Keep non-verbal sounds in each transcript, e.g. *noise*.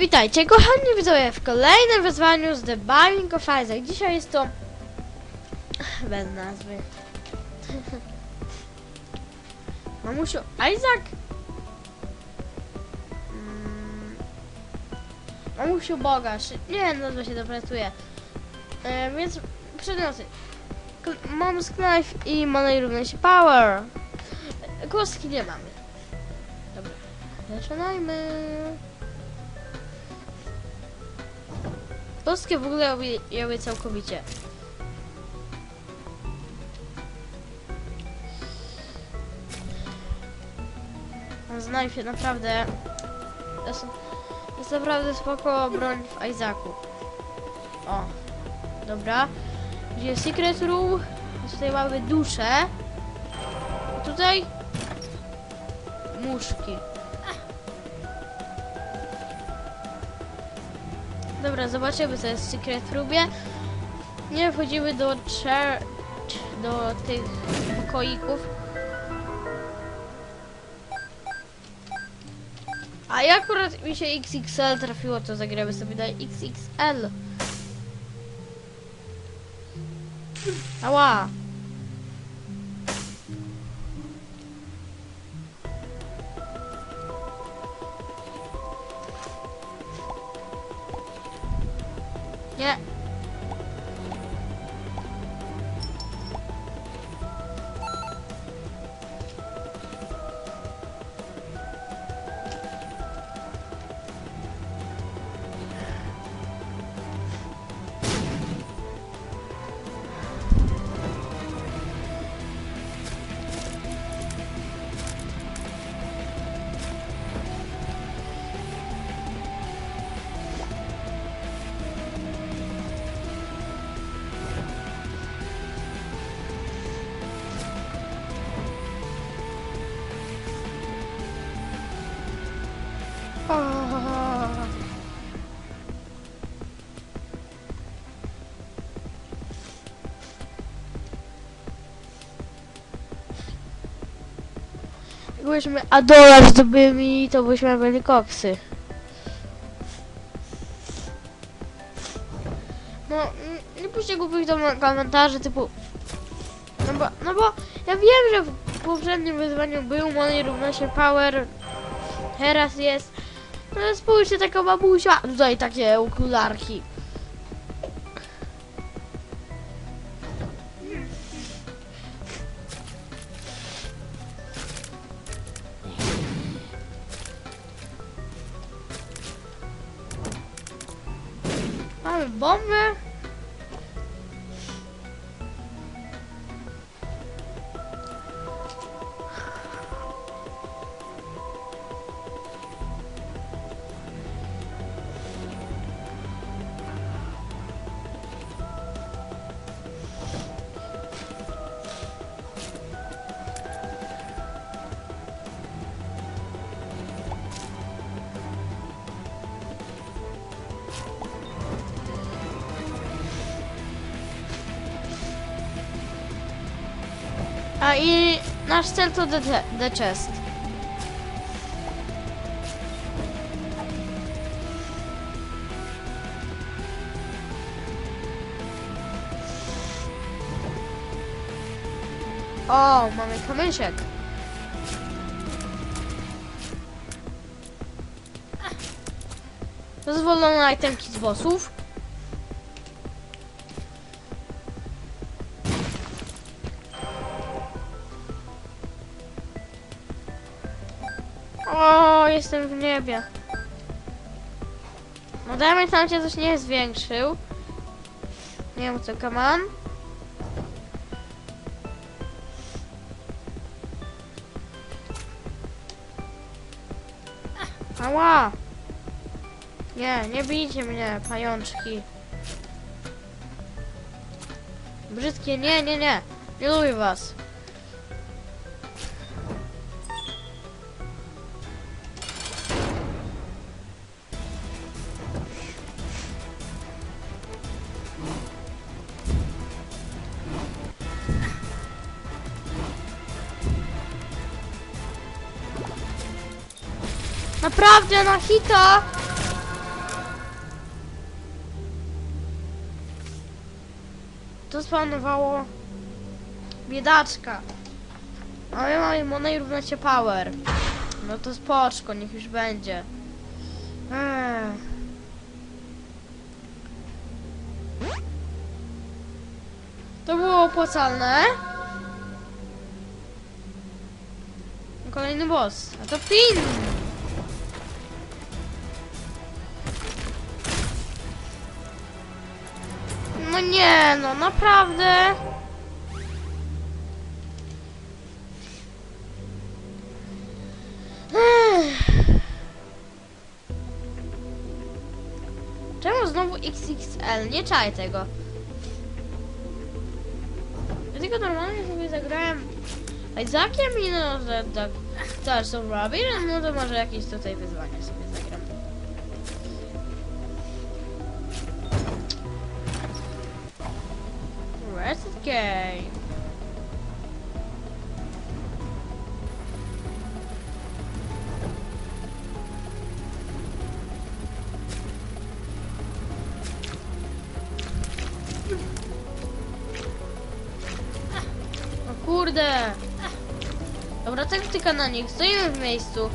Witajcie kochani widzowie w kolejnym wyzwaniu z The Binding of Isaac. Dzisiaj jest to... Bez nazwy. *laughs* Mamusiu, Isaac? Mm. Mamusiu Bogasz. Nie, nazwa się dopracuje. E, więc przedmioty. Mom's Knife i Money równa się Power. E, Kostki nie mamy. Dobra, zaczynajmy. Polskie w ogóle objęły całkowicie. Znajfie naprawdę. To jest, jest naprawdę spoko broń w Isaacu. O, dobra. Gdzie jest Secret Room? Tutaj mamy duszę. A tutaj muszki. Dobra, zobaczymy co jest w Secret Roomie. Nie wchodzimy do chair, do tych pokoików. A jak akurat mi się XXL trafiło, to zagramy sobie na XXL. Ała. Nie. O. Jakbyśmy a dolar zdobyli, to byśmy mieli koksy. No, nie piszcie głupich tam komentarzy typu... No bo, no bo ja wiem, że w poprzednim wyzwaniu był Money równa się Power, teraz jest... No spójrzcie, taka babusia, tutaj takie okularki. Mamy bombę. A i nasz cel to the, the chest. O, mamy kamysiek. Dozwolone itemki z bossów. O, jestem w niebie. No damage tam się coś nie zwiększył. Nie wiem co kaman. Ała! Nie, nie bijcie mnie, pajączki. Brzydkie, nie, nie, nie. Nie lubię was. Naprawdę no na hita! To spanowało biedaczka. No a Ale no mamy money równa się power. No to spoczko, niech już będzie. To było opłacalne. Kolejny boss. A to pin! Nie, no naprawdę. Czemu znowu XXL? Nie czaj tego. Ja tylko normalnie sobie zagrałem Isaakiem i no, że tak też są robić, no to może jakieś tutaj wyzwania sobie zagram. Where's the game? O kurde! Dobra, taktyka na nich. Stoimy w miejscu.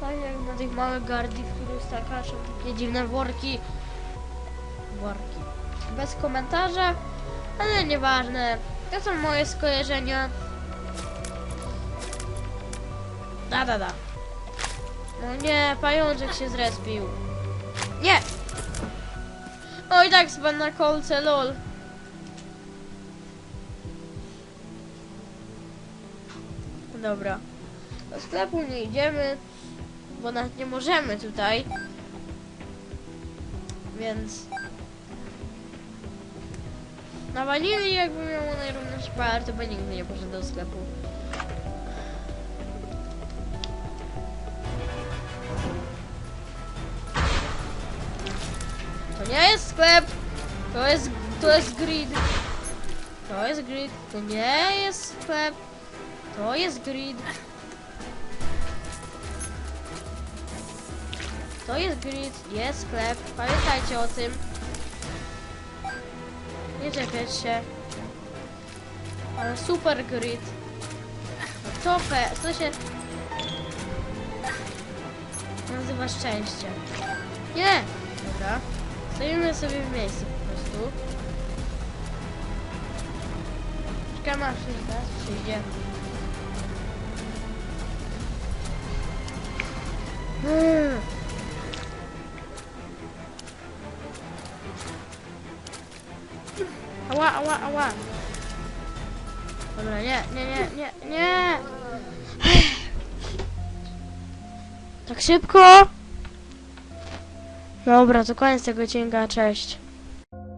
Tak jak na tych małych gardii, w których stakaczą takie dziwne worki. Worki. Bez komentarza, ale nieważne. To są moje skojarzenia. Da, da, da. No nie, pajączek się zrespił. Nie! Oj, tak, spadł na kolce, lol. Dobra. Do sklepu nie idziemy, bo nawet nie możemy tutaj. Więc... Na wanili jakby miało najrówniejszy par, to by nigdy nie poszedł do sklepu. To nie jest sklep! To jest, to jest grid. To jest grid. To nie jest sklep. To jest grid. To jest grid, jest sklep. Pamiętajcie o tym. Nie czepiać się. Ale super grid. No to, pe, to się nazywa szczęście. Nie! Dobra. Stoimy sobie w miejscu po prostu. Czekam aż teraz przyjdzie. Hmm. Ała, ała, ała. Dobra, nie, nie, nie, nie, nie. Tak szybko? Dobra, to koniec tego odcinka, cześć.